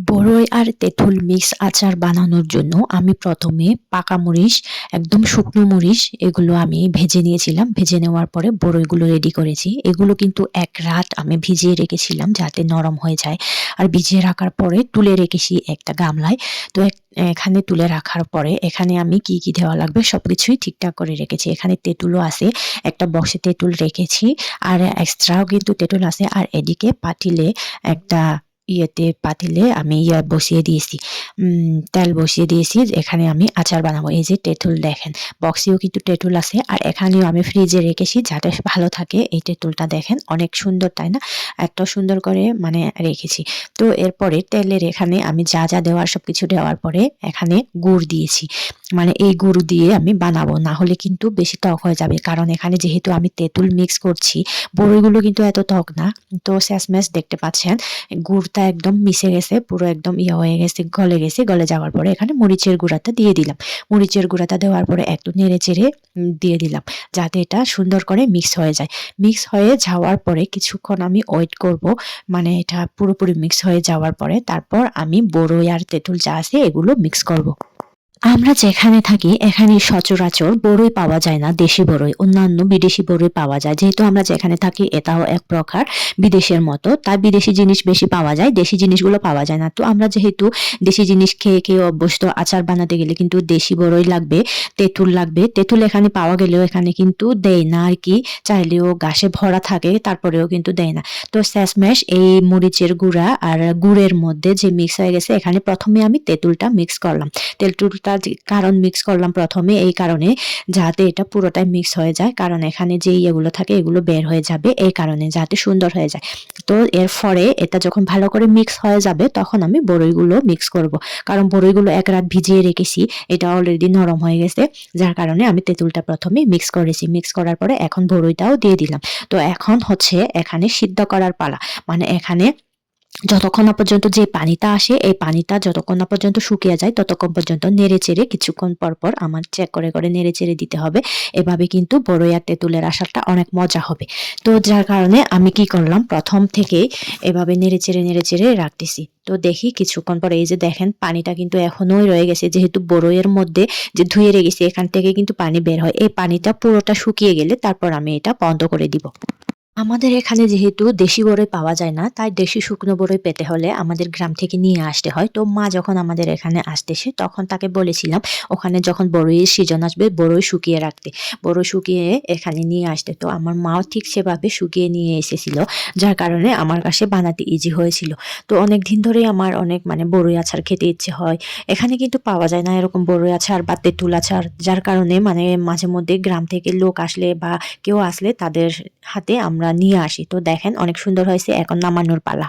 বড়ই আর তেঁতুল মিক্স আচার বানানোর জন্য আমি প্রথমে পাকা মরিচ, একদম শুকনো মরিচ, এগুলো আমি ভেজে নিয়েছিলাম। ভেজে নেওয়ার পরে বড়ইগুলো রেডি করেছি। এগুলো কিন্তু এক রাত আমি ভিজিয়ে রেখেছিলাম যাতে নরম হয়ে যায়। আর ভিজিয়ে রাখার পরে তুলে রেখেছি একটা গামলায়। তো এক- এখানে তুলে রাখার পরে এখানে আমি কি কি দেওয়া লাগবে সব কিছুই ঠিকঠাক করে রেখেছি। এখানে তেঁতুলও আছে, একটা বক্সে তেঁতুল রেখেছি। আর এক্সট্রাও কিন্তু তেঁতুল আছে। আর এদিকে পাতিলে একটা ইয়েতে পাতিলে আমি ইয়ে বসিয়ে দিয়েছি। তেল বসিয়ে দিয়েছি, এখানে আমি আচার বানাবো। এই যে তেঁতুল দেখেন, বক্সেও কিন্তু তেঁতুল আছে, আর এখানেও আমি ফ্রিজে রেখেছি যাতে ভালো থাকে এই তেঁতুলটা দেখেন। অনেক সুন্দর, তাই না? এত সুন্দর করে মানে রেখেছি। তো এরপরে তেলের এখানে আমি যা যা দেওয়ার সব কিছু দেওয়ার পরে এখানে গুড় দিয়েছি। মানে এই গুড় দিয়ে আমি বানাবো, না হলে কিন্তু বেশি টক হয়ে যাবে। কারণ এখানে যেহেতু আমি তেঁতুল মিক্স করছি, বড়িগুলো কিন্তু এত টক না। তো শেষমেশ দেখতে পাচ্ছেন গুড়টা একদম মিশে গেছে, পুরো একদম ইয়ে হয়ে গেছে, গলে গেছে। গলে যাওয়ার পরে এখানে মরিচের গুঁড়াটা দিয়ে দিলাম। মরিচের গুঁড়াটা দেওয়ার পরে একটু নেড়ে চেড়ে দিয়ে দিলাম যাতে এটা সুন্দর করে মিক্স হয়ে যায়। মিক্স হয়ে যাওয়ার পরে কিছুক্ষণ আমি ওয়েট করব মানে এটা পুরোপুরি মিক্স হয়ে যাওয়ার পরে। তারপর আমি বড়ই আর তেঁতুল যা আছে এগুলো মিক্স করব। আমরা যেখানে থাকি এখানে সচরাচর বড়ই পাওয়া যায় না, দেশি বড়ই। অন্যান্য বিদেশি বড়ই পাওয়া যায়। যেহেতু আমরা যেখানে থাকি, এটাও এক প্রকার বিদেশের মতো। তাই বিদেশি জিনিস বেশি পাওয়া যায়, দেশি জিনিসগুলো পাওয়া যায় না। তো আমরা যেহেতু দেশি জিনিস খেয়ে খেয়ে অভ্যস্ত, আচার বানাতে গেলে কিন্তু দেশি বড়ই লাগবে, তেঁতুল লাগবে। তেঁতুল এখানে পাওয়া গেলেও এখানে কিন্তু দেয় না আর কি। চাইলেও গাছে ভরা থাকে, তারপরেও কিন্তু দেয় না। তো শেষমেশ এই মরিচের গুঁড়া আর গুড়ের মধ্যে যে মিক্স হয়ে গেছে, এখানে প্রথমে আমি তেঁতুলটা মিক্স করলাম। তেঁতুলটা কারণ মিক্স করলাম প্রথমে, এই কারণে, যাতে এটা পুরোটাই মিক্স হয়ে যায়। কারণ এখানে যে ইয়েগুলো থাকে, এগুলো বের হয়ে যাবে এই কারণে, যাতে সুন্দর হয়ে যায়। তো এর ফলে এটা যখন ভালো করে মিক্স হয়ে যাবে, তখন আমি বড়ইগুলো মিক্স করব। কারণ বড়ইগুলো এক রাত ভিজিয়ে রেখেছি, এটা অলরেডি নরম হয়ে গেছে। যার কারণে আমি তেঁতুলটা প্রথমে মিক্স করেছি। মিক্স করার পরে এখন বড়ইটাও দিয়ে দিলাম। তো এখন হচ্ছে এখানে সিদ্ধ করার পালা। মানে এখানে যতক্ষণ না পর্যন্ত যে পানিটা আসে, এই পানিটা যতক্ষণ না পর্যন্ত শুকিয়ে যায়, ততক্ষণ পর্যন্ত নেড়ে চেড়ে কিছুক্ষণ পর পর আমার চেক করে করে নেড়ে চেড়ে দিতে হবে। এভাবে কিন্তু বড়ই আর তেঁতুলের আসারটা অনেক মজা হবে। তো যার কারণে আমি কি করলাম, প্রথম থেকেই এভাবে নেড়ে চেড়ে নেড়ে চেড়ে রাখতেছি। তো দেখি কিছুক্ষণ পরে, এই যে দেখেন পানিটা কিন্তু এখনোই রয়ে গেছে, যেহেতু বড়ইয়ের মধ্যে যে ধুয়ে রেখেছি, এখান থেকে কিন্তু পানি বের হয়। এই পানিটা পুরোটা শুকিয়ে গেলে তারপর আমি এটা বন্ধ করে দিব। আমাদের এখানে যেহেতু দেশি বড়ই পাওয়া যায় না, তাই দেশি শুকনো বড়ই পেতে হলে আমাদের গ্রাম থেকে নিয়ে আসতে হয়। তো মা যখন আমাদের এখানে আসতেছে, তখন তাকে বলেছিলাম, ওখানে যখন বড়ইয়ের সিজন আসবে, বড়ই শুকিয়ে রাখতে। বড়ই শুকিয়ে এখানে নিয়ে আসতে। তো আমার মাও ঠিক সেভাবে শুকিয়ে নিয়ে এসেছিল, যার কারণে আমার কাছে বানাতে ইজি হয়েছিল। তো অনেক দিন ধরেই আমার অনেক মানে বড়ই আচার খেতে ইচ্ছে হয়। এখানে কিন্তু পাওয়া যায় না এরকম বড়ই আচার বা তেঁতুল আচার যার কারণে মানে মাঝে মধ্যে গ্রাম থেকে লোক আসলে বা কেউ আসলে তাদের হাতে আমরা নিয়ে আসি। তো দেখেন অনেক সুন্দর হয়েছে এখন নামানোর পালা।